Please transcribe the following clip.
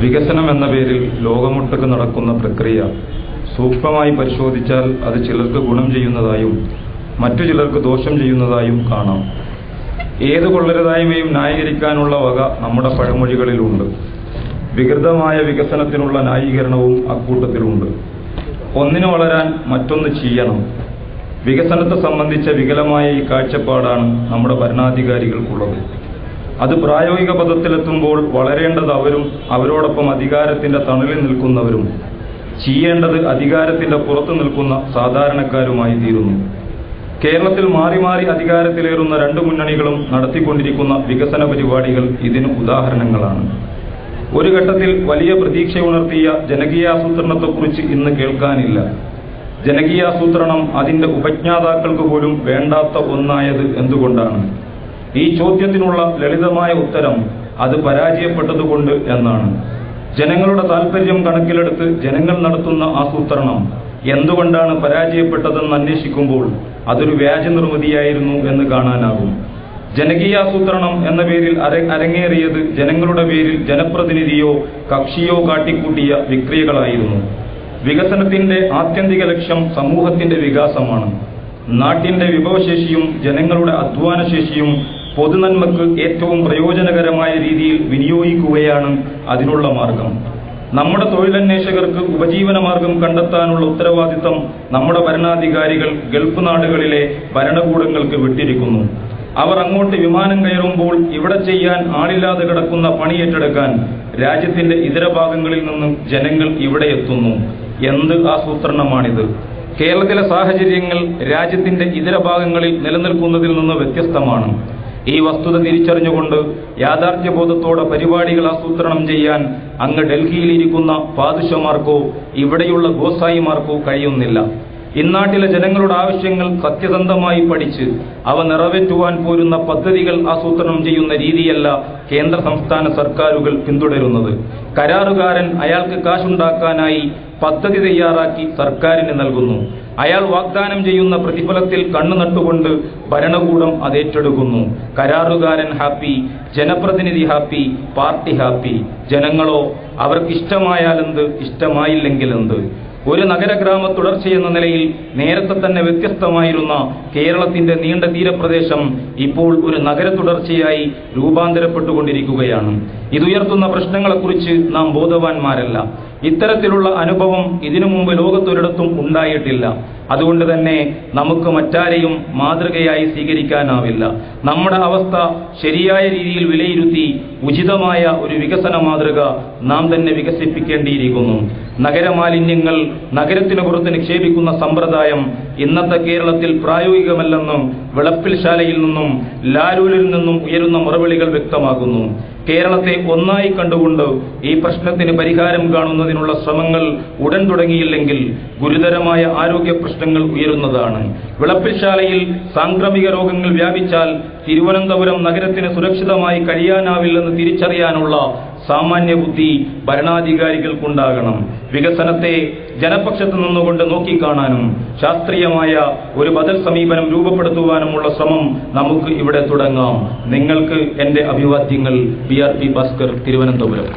വികസനം എന്ന പേരിൽ ലോകമൊട്ടുക്ക് നടക്കുന്ന പ്രക്രിയ സൂക്ഷ്മമായി പരിശോധിച്ചാൽ അത് ചിലർക്ക് ഗുണം ചെയ്യുന്നതായും മറ്റു ചിലർക്ക് ദോഷം ചെയ്യുന്നതായും കാണാം. ഏത് കൊള്ളരുതായ്മയും ന്യായീകരിക്കാനുള്ള വക നമ്മുടെ പഴമൊഴികളിലുണ്ട്. വികൃതമായ വികസനത്തിനുള്ള ന്യായീകരണവും അക്കൂട്ടത്തിലുണ്ട്. ഒന്നിനു വളരാൻ മറ്റൊന്ന് ചെയ്യണം. വികസനത്തെ സംബന്ധിച്ച വികലമായ ഈ കാഴ്ചപ്പാടാണ് നമ്മുടെ ഭരണാധികാരികൾക്കുള്ളത്. അത് പ്രായോഗിക പദത്തിലെത്തുമ്പോൾ വളരേണ്ടത് അവരും അവരോടൊപ്പം അധികാരത്തിന്റെ തണലിൽ നിൽക്കുന്നവരും ചെയ്യേണ്ടത് അധികാരത്തിന്റെ പുറത്തു നിൽക്കുന്ന സാധാരണക്കാരുമായി തീരുന്നു കേരളത്തിൽ മാറി മാറി അധികാരത്തിലേറുന്ന രണ്ട് മുന്നണികളും നടത്തിക്കൊണ്ടിരിക്കുന്ന വികസന പരിപാടികൾ ഇതിന് ഉദാഹരണങ്ങളാണ്. ഒരു ഘട്ടത്തിൽ വലിയ പ്രതീക്ഷ പ്രതീക്ഷയുണർത്തിയ ജനകീയാസൂത്രണത്തെക്കുറിച്ച് ഇന്ന് കേൾക്കാനില്ല. ജനകീയാസൂത്രണം അതിന്റെ ഉപജ്ഞാതാക്കൾക്ക് പോലും വേണ്ടാത്ത ഒന്നായത് എന്തുകൊണ്ടാണ്? ഈ ചോദ്യത്തിനുള്ള ലളിതമായ ഉത്തരം അത് പരാജയപ്പെട്ടതുകൊണ്ട് എന്നാണ്. ജനങ്ങളുടെ താല്പര്യം കണക്കിലെടുത്ത് ജനങ്ങൾ നടത്തുന്ന ആസൂത്രണം എന്തുകൊണ്ടാണ് പരാജയപ്പെട്ടതെന്ന് അന്വേഷിക്കുമ്പോൾ അതൊരു വ്യാജ നിർമ്മിതിയായിരുന്നു എന്ന് കാണാനാകും. ജനകീയാസൂത്രണം എന്ന പേരിൽ അര അരങ്ങേറിയത് ജനങ്ങളുടെ പേരിൽ ജനപ്രതിനിധിയോ കക്ഷിയോ കാട്ടിക്കൂട്ടിയ വിക്രിയകളായിരുന്നു. വികസനത്തിന്റെ ആത്യന്തിക ലക്ഷ്യം സമൂഹത്തിന്റെ വികാസമാണ്. നാട്ടിന്റെ വിഭവശേഷിയും ജനങ്ങളുടെ അധ്വാനശേഷിയും പൊതുനന്മക്ക് ഏറ്റവും പ്രയോജനകരമായ രീതിയിൽ വിനിയോഗിക്കുകയാണ് അതിനുള്ള മാർഗം. നമ്മുടെ തൊഴിലന്വേഷകർക്ക് ഉപജീവന മാർഗം കണ്ടെത്താനുള്ള ഉത്തരവാദിത്തം നമ്മുടെ ഭരണാധികാരികൾ ഗൾഫ് നാടുകളിലെ ഭരണകൂടങ്ങൾക്ക് വിട്ടിരിക്കുന്നു. അവർ അങ്ങോട്ട് വിമാനം കയറുമ്പോൾ ഇവിടെ ചെയ്യാൻ ആളില്ലാതെ കിടക്കുന്ന പണി ഏറ്റെടുക്കാൻ രാജ്യത്തിന്റെ ഇതര ഭാഗങ്ങളിൽ നിന്നും ജനങ്ങൾ ഇവിടെ എത്തുന്നു. എന്ത് ആസൂത്രണമാണിത്? കേരളത്തിലെ സാഹചര്യങ്ങൾ രാജ്യത്തിന്റെ ഇതര ഭാഗങ്ങളിൽ നിലനിൽക്കുന്നതിൽ നിന്ന് വ്യത്യസ്തമാണ്. ഈ വസ്തുത തിരിച്ചറിഞ്ഞുകൊണ്ട് യാഥാർത്ഥ്യബോധത്തോടെ പരിപാടികൾ ആസൂത്രണം ചെയ്യാൻ അങ്ങ് ഡൽഹിയിലിരിക്കുന്ന പാദുഷമാർക്കോ ഇവിടെയുള്ള ഗോസായിമാർക്കോ കഴിയുന്നില്ല. ഇന്നാട്ടിലെ ജനങ്ങളുടെ ആവശ്യങ്ങൾ സത്യസന്ധമായി പഠിച്ച് അവ നിറവേറ്റുവാൻ പോരുന്ന പദ്ധതികൾ ആസൂത്രണം ചെയ്യുന്ന രീതിയല്ല കേന്ദ്ര സംസ്ഥാന സർക്കാരുകൾ പിന്തുടരുന്നത്. കരാറുകാരൻ അയാൾക്ക് കാശുണ്ടാക്കാനായി പദ്ധതി തയ്യാറാക്കി സർക്കാരിന് നൽകുന്നു. അയാൾ വാഗ്ദാനം ചെയ്യുന്ന പ്രതിഫലത്തിൽ കണ്ണു നട്ടുകൊണ്ട് ഭരണകൂടം അതേറ്റെടുക്കുന്നു. കരാറുകാരൻ ഹാപ്പി ജനപ്രതിനിധി ഹാപ്പി പാർട്ടി ഹാപ്പി. ജനങ്ങളോ അവർക്ക് ഇഷ്ടമായാലെന്ത് ഇഷ്ടമായില്ലെങ്കിൽ എന്ത് ഒരു നഗരഗ്രാമ തുടർച്ചയെന്ന നിലയിൽ നേരത്തെ തന്നെ വ്യത്യസ്തമായിരുന്ന കേരളത്തിന്റെ നീണ്ട തീരപ്രദേശം ഇപ്പോൾ ഒരു നഗര തുടർച്ചയായി രൂപാന്തരപ്പെട്ടുകൊണ്ടിരിക്കുകയാണ്. ഇതുയർത്തുന്ന പ്രശ്നങ്ങളെക്കുറിച്ച് നാം ബോധവാന്മാരല്ല. ഇത്തരത്തിലുള്ള അനുഭവം ഇതിനു മുമ്പ് ലോകത്തൊരിടത്തും ഉണ്ടായിട്ടില്ല. അതുകൊണ്ട് തന്നെ നമുക്ക് മറ്റാരെയും മാതൃകയായി സ്വീകരിക്കാനാവില്ല. നമ്മുടെ അവസ്ഥ ശരിയായ രീതിയിൽ വിലയിരുത്തി ഉചിതമായ ഒരു വികസന മാതൃക നാം തന്നെ വികസിപ്പിക്കേണ്ടിയിരിക്കുന്നു. നഗരമാലിന്യങ്ങൾ നഗരത്തിന് പുറത്ത് നിക്ഷേപിക്കുന്ന സമ്പ്രദായം ഇന്നത്തെ കേരളത്തിൽ പ്രായോഗികമല്ലെന്നും വിളപ്പിൽ ശാലയിൽ നിന്നും ലാലൂരിൽ നിന്നും ഉയരുന്ന മുറവിളികൾ വ്യക്തമാകുന്നു കേരളത്തെ ഒന്നായി കണ്ടുകൊണ്ട് ഈ പ്രശ്നത്തിന് പരിഹാരം കാണുന്നതിനുള്ള ശ്രമങ്ങൾ ഉടൻ തുടങ്ങിയില്ലെങ്കിൽ ഗുരുതരമായ ആരോഗ്യ പ്രശ്നങ്ങൾ ഉയരുന്നതാണ്. വിളപ്പിൽശാലയിൽ സാംക്രമിക രോഗങ്ങൾ വ്യാപിച്ചാൽ തിരുവനന്തപുരം നഗരത്തിന് സുരക്ഷിതമായി കഴിയാനാവില്ലെന്ന് തിരിച്ചറിയാനുള്ള സാമാന്യ ബുദ്ധി ഭരണാധികാരികൾക്കുണ്ടാകണം. വികസനത്തെ ജനപക്ഷത്ത് നിന്നുകൊണ്ട് നോക്കിക്കാണാനും ശാസ്ത്രീയമായ ഒരു ബദൽ സമീപനം രൂപപ്പെടുത്തുവാനുമുള്ള ശ്രമം നമുക്ക് ഇവിടെ തുടങ്ങാം. നിങ്ങൾക്ക് എന്റെ അഭിവാദ്യങ്ങൾ B R P Bhaskar Thiruvananthapuram.